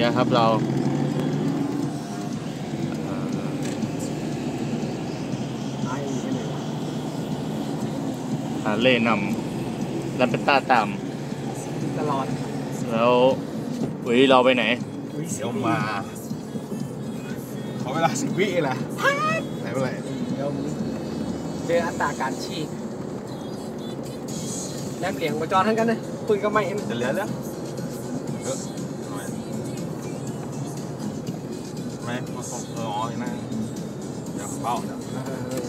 แล้วครับเราเอ่อไอ้ไปไหนวะหาเล่นำลันเป็นต้าตามตลอด แล้ววิเราไปไหนวิเดี๋ยวมาขอเวลาสิบวิแหละไหนเป็นไรเดี๋ยวมึงเจออัตราการฉีกแลกเหลียงมาจอทั้งกันนะปืนก็ไม่เห็นจะเหลือแล้ว เยอะหน่อยไม่มาส่งเอออ๋ออย่างนั้นเดี๋ยวเป้าเดี๋ยวเออเออ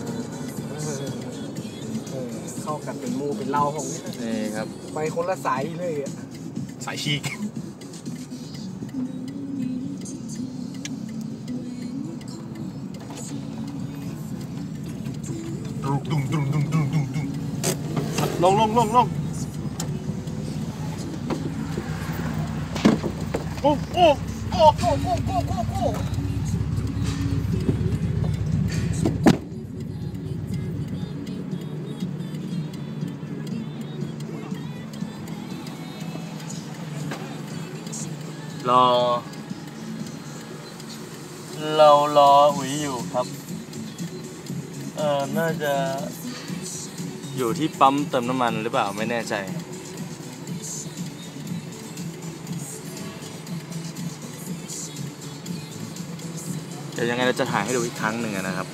เออเข้ากันเป็นหมูเป็นเหล่าของนี่นะนี่ครับ ไปคนละสายเลยอะสายฉีกดุ้งดุ้งดุ้งดุ้งดุ้งดุ้งดุ้งลงลงลงลงโอ้โอ้โอ้โอ้โอ้โอ้โอ้ รอ เรารออุ๋ยอยู่ครับ เออน่าจะอยู่ที่ปั๊มเติมน้ำมันหรือเปล่าไม่แน่ใจเดี๋ยวยังไงเราจะถ่ายให้ดูอีกครั้งหนึ่งนะครับ